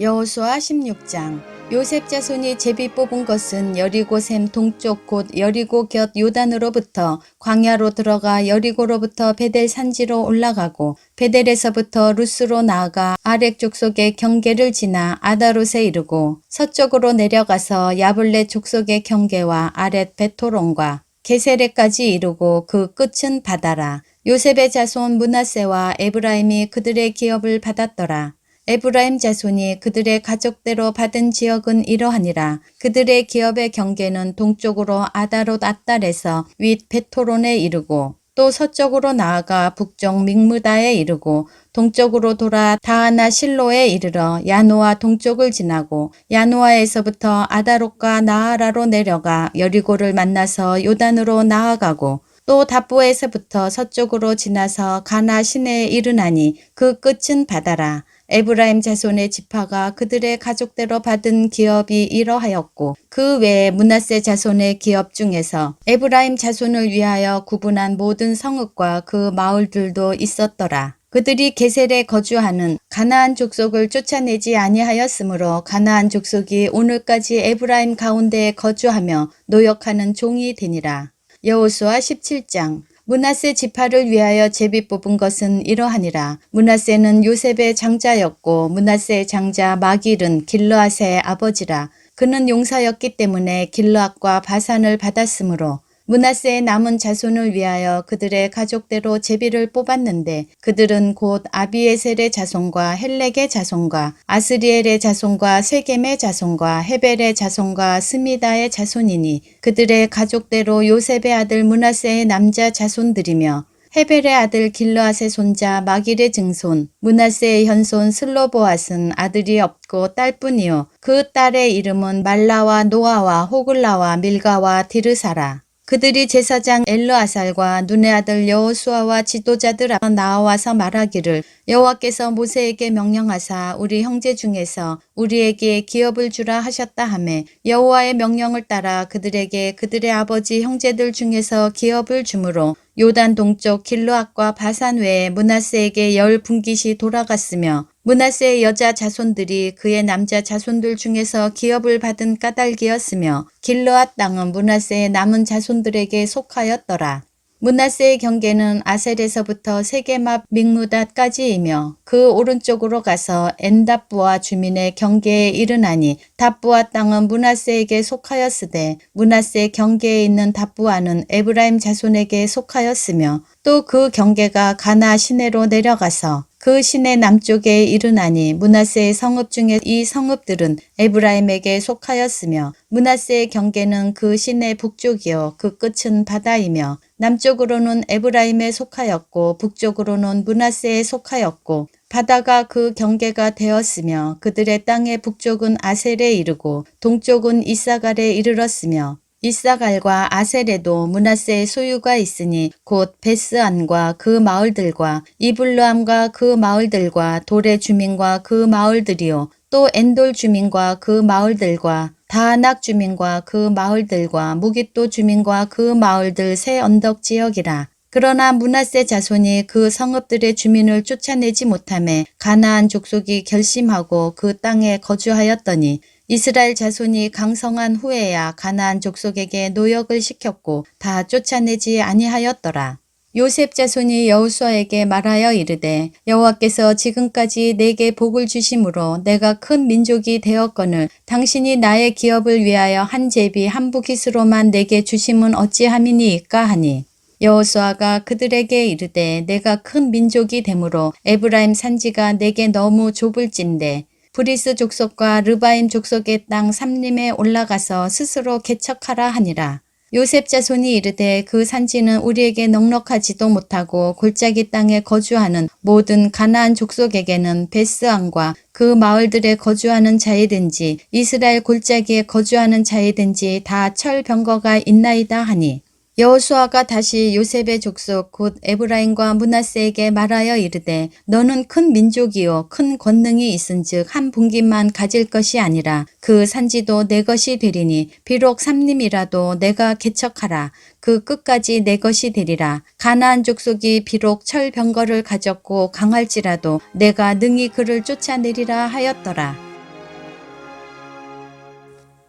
여호수아 16장 요셉 자손이 제비 뽑은 것은 여리고 샘 동쪽 곧 여리고 곁 요단으로부터 광야로 들어가 여리고로부터 베델 산지로 올라가고 베델에서부터 루스로 나아가 아렉 족속의 경계를 지나 아다롯에 이르고 서쪽으로 내려가서 야블레 족속의 경계와 아렛 베토론과 게세레까지 이르고 그 끝은 바다라. 요셉의 자손 문하세와 에브라임이 그들의 기업을 받았더라. 에브라임 자손이 그들의 가족대로 받은 지역은 이러하니라. 그들의 기업의 경계는 동쪽으로 아다롯 아달에서 윗 베토론에 이르고 또 서쪽으로 나아가 북쪽 믹무다에 이르고 동쪽으로 돌아 다하나 실로에 이르러 야노아 동쪽을 지나고 야노아에서부터 아다롯과 나하라로 내려가 여리고를 만나서 요단으로 나아가고 또 답보에서부터 서쪽으로 지나서 가나 시내에 이르나니 그 끝은 바다라. 에브라임 자손의 지파가 그들의 가족대로 받은 기업이 이러하였고 그 외에 문하세 자손의 기업 중에서 에브라임 자손을 위하여 구분한 모든 성읍과 그 마을들도 있었더라. 그들이 게셀에 거주하는 가나안 족속을 쫓아내지 아니하였으므로 가나안 족속이 오늘까지 에브라임 가운데에 거주하며 노역하는 종이 되니라. 여호수아 17장 문하세 지파를 위하여 제비 뽑은 것은 이러하니라. 문하세는 요셉의 장자였고 문하세의 장자 마길은 길르앗의 아버지라. 그는 용사였기 때문에 길르앗과 바산을 받았으므로 문하세의 남은 자손을 위하여 그들의 가족대로 제비를 뽑았는데 그들은 곧 아비에셀의 자손과 헬렉의 자손과 아스리엘의 자손과 세겜의 자손과 헤벨의 자손과 스미다의 자손이니 그들의 가족대로 요셉의 아들 문하세의 남자 자손들이며 헤벨의 아들 길르앗의 손자 마길의 증손 문하세의 현손 슬로보앗은 아들이 없고 딸뿐이요. 그 딸의 이름은 말라와 노아와 호글라와 밀가와 디르사라 그들이 제사장 엘르아살과 눈의 아들 여호수아와 지도자들 앞에 나와서 말하기를 여호와께서 모세에게 명령하사 우리 형제 중에서 우리에게 기업을 주라 하셨다 하매 여호와의 명령을 따라 그들에게 그들의 아버지 형제들 중에서 기업을 주므로 요단 동쪽 길르앗과 바산 외에 문하세에게 열 분깃이 돌아갔으며 문하세의 여자 자손들이 그의 남자 자손들 중에서 기업을 받은 까닭이었으며 길르앗 땅은 문하세의 남은 자손들에게 속하였더라. 문하세의 경계는 아셀에서부터 세게맙 믹무닷까지이며 그 오른쪽으로 가서 엔답부와 주민의 경계에 이르나니 답부와 땅은 문하세에게 속하였으되 문하세 경계에 있는 답부와는 에브라임 자손에게 속하였으며 또 그 경계가 가나 시내로 내려가서 그 시내 남쪽에 이르나니 문하세의 성읍 중에 이 성읍들은 에브라임에게 속하였으며 문하세의 경계는 그 시내 북쪽이요 그 끝은 바다이며 남쪽으로는 에브라임에 속하였고 북쪽으로는 문하세에 속하였고 바다가 그 경계가 되었으며 그들의 땅의 북쪽은 아셀에 이르고 동쪽은 이사갈에 이르렀으며 이사갈과 아셀에도 문하세의 소유가 있으니 곧 베스안과 그 마을들과 이블루암과 그 마을들과 돌의 주민과 그 마을들이요 또 엔돌 주민과 그 마을들과 다낙 주민과 그 마을들과 무기또 주민과 그 마을들 새 언덕 지역이라. 그러나 문하세 자손이 그 성읍들의 주민을 쫓아내지 못함에 가나안 족속이 결심하고 그 땅에 거주하였더니 이스라엘 자손이 강성한 후에야 가나안 족속에게 노역을 시켰고 다 쫓아내지 아니하였더라. 요셉 자손이 여호수아에게 말하여 이르되 여호와께서 지금까지 내게 복을 주심으로 내가 큰 민족이 되었거늘 당신이 나의 기업을 위하여 한 제비 한 부깃으로만 내게 주심은 어찌함이니이까 하니 여호수아가 그들에게 이르되 내가 큰 민족이 되므로 에브라임 산지가 내게 너무 좁을진데 브리스 족속과 르바임 족속의 땅 삼림에 올라가서 스스로 개척하라 하니라. 요셉 자손이 이르되 그 산지는 우리에게 넉넉하지도 못하고 골짜기 땅에 거주하는 모든 가나안 족속에게는 베스안과 그 마을들에 거주하는 자이든지 이스라엘 골짜기에 거주하는 자이든지 다 철병거가 있나이다 하니 여호수아가 다시 요셉의 족속 곧 에브라임과 문하세에게 말하여 이르되 너는 큰 민족이요 큰 권능이 있은즉 한 분기만 가질 것이 아니라 그 산지도 내 것이 되리니 비록 삼림이라도 내가 개척하라. 그 끝까지 내 것이 되리라. 가나안 족속이 비록 철병거를 가졌고 강할지라도 내가 능히 그를 쫓아내리라 하였더라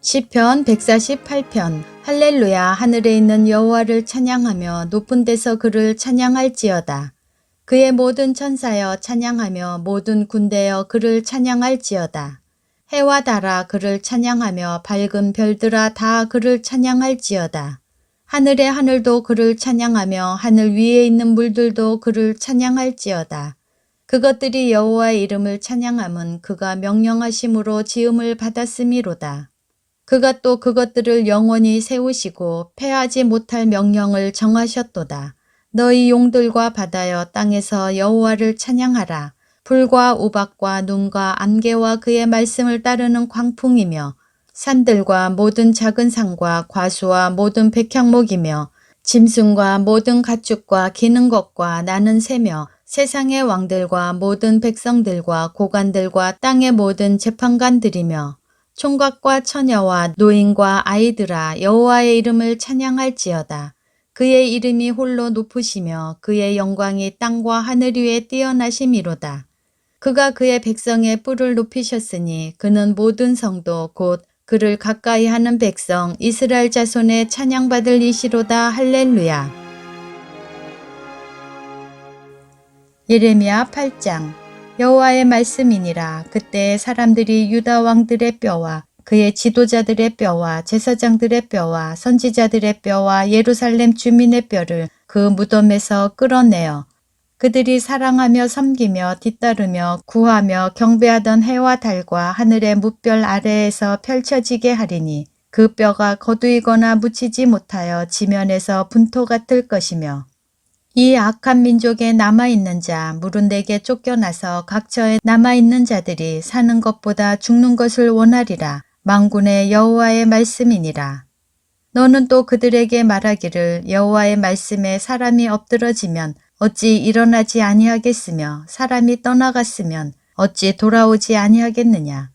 시편 148편 할렐루야 하늘에 있는 여호와를 찬양하며 높은 데서 그를 찬양할지어다. 그의 모든 천사여 찬양하며 모든 군대여 그를 찬양할지어다. 해와 달아 그를 찬양하며 밝은 별들아 다 그를 찬양할지어다. 하늘의 하늘도 그를 찬양하며 하늘 위에 있는 물들도 그를 찬양할지어다. 그것들이 여호와의 이름을 찬양함은 그가 명령하심으로 지음을 받았음이로다. 그가 또 그것들을 영원히 세우시고 패하지 못할 명령을 정하셨도다. 너희 용들과 바다여 땅에서 여호와를 찬양하라. 불과 우박과 눈과 안개와 그의 말씀을 따르는 광풍이며 산들과 모든 작은 산과 과수와 모든 백향목이며 짐승과 모든 가축과 기는 것과 나는 새며 세상의 왕들과 모든 백성들과 고관들과 땅의 모든 재판관들이며 총각과 처녀와 노인과 아이들아 여호와의 이름을 찬양할지어다. 그의 이름이 홀로 높으시며 그의 영광이 땅과 하늘 위에 뛰어나심이로다. 그가 그의 백성의 뿔을 높이셨으니 그는 모든 성도 곧 그를 가까이 하는 백성 이스라엘 자손의 찬양받을 이시로다 할렐루야. 예레미야 8장 여호와의 말씀이니라. 그때 사람들이 유다 왕들의 뼈와 그의 지도자들의 뼈와 제사장들의 뼈와 선지자들의 뼈와 예루살렘 주민의 뼈를 그 무덤에서 끌어내어 그들이 사랑하며 섬기며 뒤따르며 구하며 경배하던 해와 달과 하늘의 무별 아래에서 펼쳐지게 하리니 그 뼈가 거두이거나 묻히지 못하여 지면에서 분토 같을 것이며 이 악한 민족에 남아있는 자, 무른대게 쫓겨나서 각처에 남아있는 자들이 사는 것보다 죽는 것을 원하리라. 망군의 여호와의 말씀이니라. 너는 또 그들에게 말하기를 여호와의 말씀에 사람이 엎드러지면 어찌 일어나지 아니하겠으며 사람이 떠나갔으면 어찌 돌아오지 아니하겠느냐.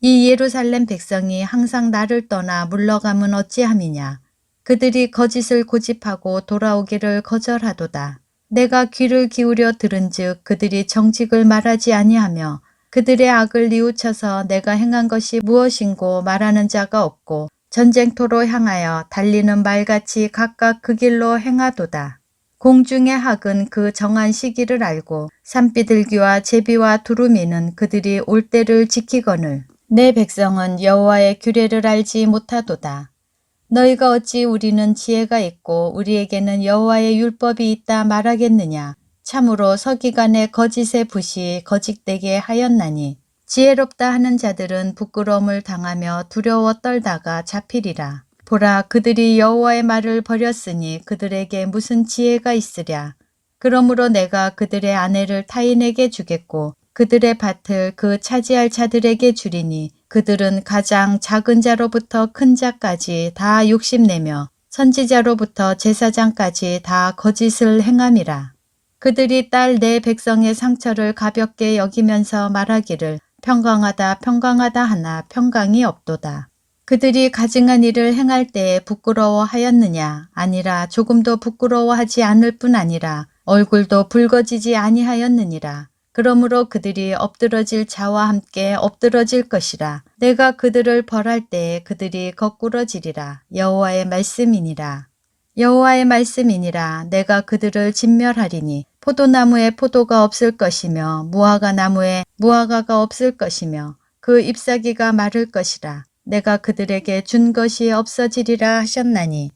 이 예루살렘 백성이 항상 나를 떠나 물러감은 어찌함이냐. 그들이 거짓을 고집하고 돌아오기를 거절하도다. 내가 귀를 기울여 들은즉 그들이 정직을 말하지 아니하며 그들의 악을 뉘우쳐서 내가 행한 것이 무엇인고 말하는 자가 없고 전쟁터로 향하여 달리는 말같이 각각 그 길로 행하도다. 공중의 학은 그 정한 시기를 알고 산비둘기와 제비와 두루미는 그들이 올 때를 지키거늘 내 백성은 여호와의 규례를 알지 못하도다. 너희가 어찌 우리는 지혜가 있고 우리에게는 여호와의 율법이 있다 말하겠느냐. 참으로 서기관의 거짓의 붓이 거짓되게 하였나니 지혜롭다 하는 자들은 부끄러움을 당하며 두려워 떨다가 잡히리라. 보라 그들이 여호와의 말을 버렸으니 그들에게 무슨 지혜가 있으랴. 그러므로 내가 그들의 아내를 타인에게 주겠고 그들의 밭을 그 차지할 자들에게 주리니 그들은 가장 작은 자로부터 큰 자까지 다 욕심내며 선지자로부터 제사장까지 다 거짓을 행함이라. 그들이 딸 내 백성의 상처를 가볍게 여기면서 말하기를 평강하다 평강하다 하나 평강이 없도다. 그들이 가증한 일을 행할 때에 부끄러워하였느냐 아니라 조금도 부끄러워하지 않을 뿐 아니라 얼굴도 붉어지지 아니하였느니라. 그러므로 그들이 엎드러질 자와 함께 엎드러질 것이라. 내가 그들을 벌할 때에 그들이 거꾸러지리라. 여호와의 말씀이니라. 여호와의 말씀이니라. 내가 그들을 진멸하리니 포도나무에 포도가 없을 것이며 무화과 나무에 무화과가 없을 것이며 그 잎사귀가 마를 것이라. 내가 그들에게 준 것이 없어지리라 하셨나니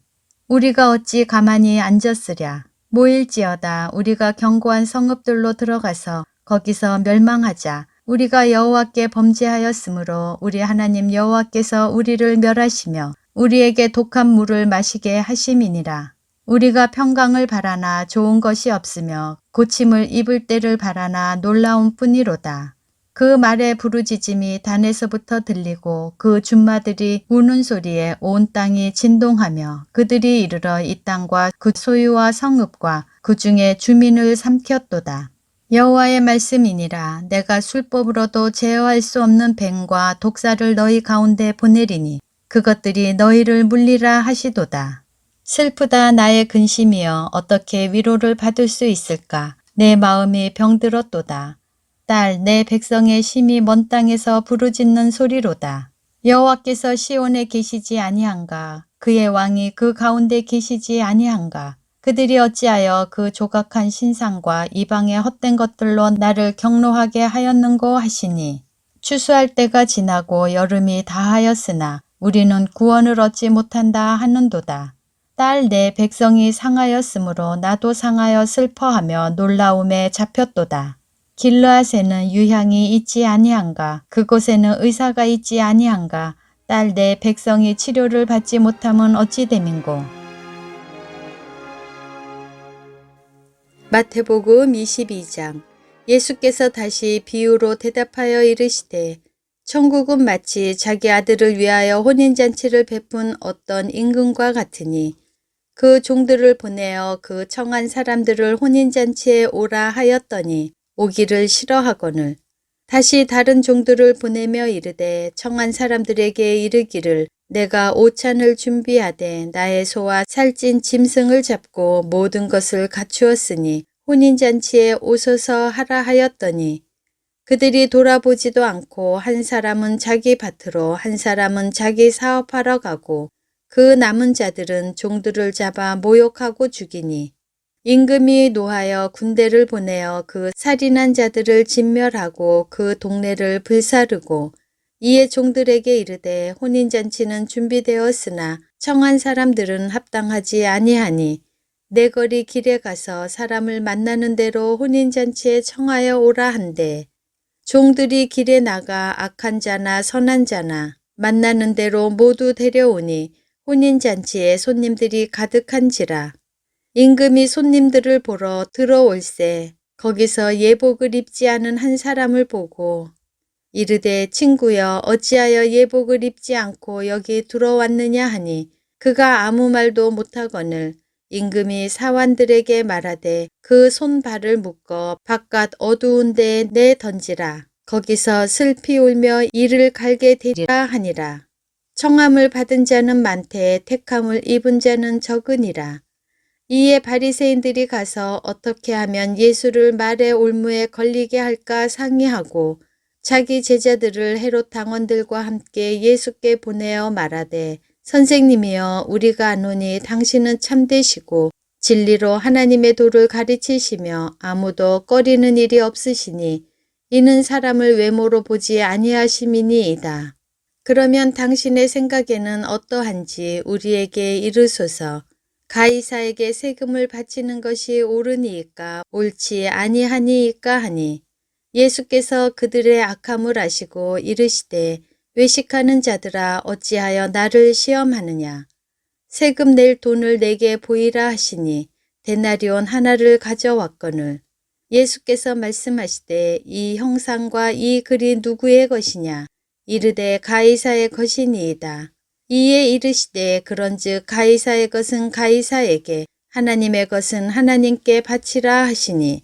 우리가 어찌 가만히 앉았으랴. 모일지어다 우리가 견고한 성읍들로 들어가서 거기서 멸망하자. 우리가 여호와께 범죄하였으므로 우리 하나님 여호와께서 우리를 멸하시며 우리에게 독한 물을 마시게 하심이니라. 우리가 평강을 바라나 좋은 것이 없으며 고침을 입을 때를 바라나 놀라운 뿐이로다. 그 말의 부르짖음이 단에서부터 들리고 그 준마들이 우는 소리에 온 땅이 진동하며 그들이 이르러 이 땅과 그 소유와 성읍과 그 중에 주민을 삼켰도다. 여호와의 말씀이니라 내가 술법으로도 제어할 수 없는 뱀과 독사를 너희 가운데 보내리니 그것들이 너희를 물리라 하시도다. 슬프다 나의 근심이여 어떻게 위로를 받을 수 있을까 내 마음이 병들었도다. 딸 내 백성의 심이 먼 땅에서 부르짖는 소리로다. 여호와께서 시온에 계시지 아니한가 그의 왕이 그 가운데 계시지 아니한가 그들이 어찌하여 그 조각한 신상과 이방의 헛된 것들로 나를 경로하게 하였는고 하시니 추수할 때가 지나고 여름이 다하였으나 우리는 구원을 얻지 못한다 하는도다. 딸 내 백성이 상하였으므로 나도 상하여 슬퍼하며 놀라움에 잡혔도다. 길르앗에는 유향이 있지 아니한가 그곳에는 의사가 있지 아니한가 딸 내 백성이 치료를 받지 못함은 어찌 됨인고 마태복음 22장. 예수께서 다시 비유로 대답하여 이르시되 천국은 마치 자기 아들을 위하여 혼인잔치를 베푼 어떤 임금과 같으니 그 종들을 보내어 그 청한 사람들을 혼인잔치에 오라 하였더니 오기를 싫어하거늘. 다시 다른 종들을 보내며 이르되 청한 사람들에게 이르기를 내가 오찬을 준비하되 나의 소와 살찐 짐승을 잡고 모든 것을 갖추었으니 혼인잔치에 오소서 하라 하였더니 그들이 돌아보지도 않고 한 사람은 자기 밭으로 한 사람은 자기 사업하러 가고 그 남은 자들은 종들을 잡아 모욕하고 죽이니 임금이 노하여 군대를 보내어 그 살인한 자들을 진멸하고 그 동네를 불사르고 이에 종들에게 이르되 혼인잔치는 준비되었으나 청한 사람들은 합당하지 아니하니 내 거리 길에 가서 사람을 만나는 대로 혼인잔치에 청하여 오라 한대. 종들이 길에 나가 악한 자나 선한 자나 만나는 대로 모두 데려오니 혼인잔치에 손님들이 가득한지라. 임금이 손님들을 보러 들어올세. 거기서 예복을 입지 않은 한 사람을 보고 이르되 친구여 어찌하여 예복을 입지 않고 여기 들어왔느냐 하니? 그가 아무 말도 못하거늘 임금이 사환들에게 말하되 그 손발을 묶어 바깥 어두운 데에 내 던지라. 거기서 슬피 울며 이를 갈게 되리라 하니라. 청함을 받은 자는 많되 택함을 입은 자는 적으니라. 이에 바리새인들이 가서 어떻게 하면 예수를 말의 올무에 걸리게 할까 상의하고 자기 제자들을 헤롯 당원들과 함께 예수께 보내어 말하되 선생님이여 우리가 아노니 당신은 참되시고 진리로 하나님의 도를 가르치시며 아무도 꺼리는 일이 없으시니 이는 사람을 외모로 보지 아니하심이니이다. 그러면 당신의 생각에는 어떠한지 우리에게 이르소서. 가이사에게 세금을 바치는 것이 옳으니이까 옳지 아니하니이까 하니 예수께서 그들의 악함을 아시고 이르시되 외식하는 자들아 어찌하여 나를 시험하느냐? 세금 낼 돈을 내게 보이라 하시니 데나리온 하나를 가져왔거늘. 예수께서 말씀하시되 이 형상과 이 글이 누구의 것이냐? 이르되 가이사의 것이니이다. 이에 이르시되 그런즉 가이사의 것은 가이사에게 하나님의 것은 하나님께 바치라 하시니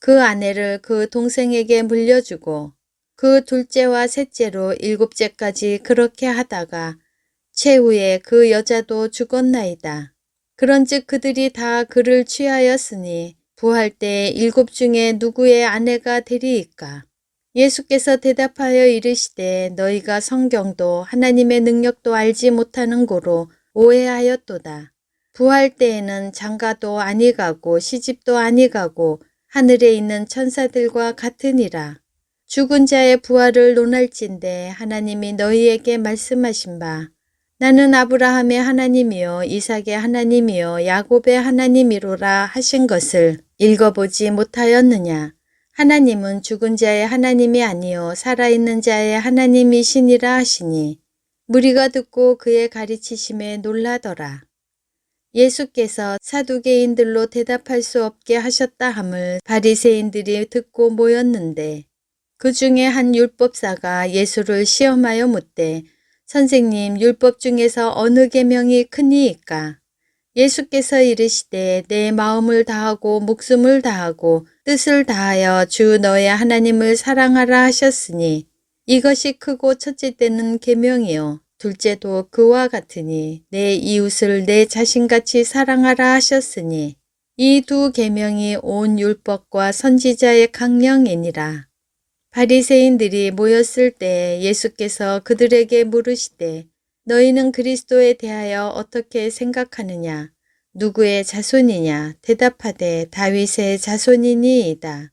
그 아내를 그 동생에게 물려주고 그 둘째와 셋째로 일곱째까지 그렇게 하다가 최후에 그 여자도 죽었나이다. 그런즉 그들이 다 그를 취하였으니 부할 때 일곱 중에 누구의 아내가 되리이까? 예수께서 대답하여 이르시되 너희가 성경도 하나님의 능력도 알지 못하는 고로 오해하였도다. 부할 때에는 장가도 아니 가고 시집도 아니 가고 하늘에 있는 천사들과 같으니라. 죽은 자의 부활을 논할진대 하나님이 너희에게 말씀하신 바 나는 아브라함의 하나님이요 이삭의 하나님이요 야곱의 하나님이로라 하신 것을 읽어보지 못하였느냐. 하나님은 죽은 자의 하나님이 아니요 살아있는 자의 하나님이시니라 하시니 무리가 듣고 그의 가르치심에 놀라더라. 예수께서 사두개인들로 대답할 수 없게 하셨다 함을 바리새인들이 듣고 모였는데 그 중에 한 율법사가 예수를 시험하여 묻되 선생님, 율법 중에서 어느 계명이 크니이까? 예수께서 이르시되 내 마음을 다하고 목숨을 다하고 뜻을 다하여 주 너의 하나님을 사랑하라 하셨으니 이것이 크고 첫째 때는 계명이요 둘째도 그와 같으니 내 이웃을 내 자신같이 사랑하라 하셨으니 이 두 계명이 온 율법과 선지자의 강령이니라. 바리새인들이 모였을 때 예수께서 그들에게 물으시되 너희는 그리스도에 대하여 어떻게 생각하느냐? 누구의 자손이냐? 대답하되 다윗의 자손이니이다.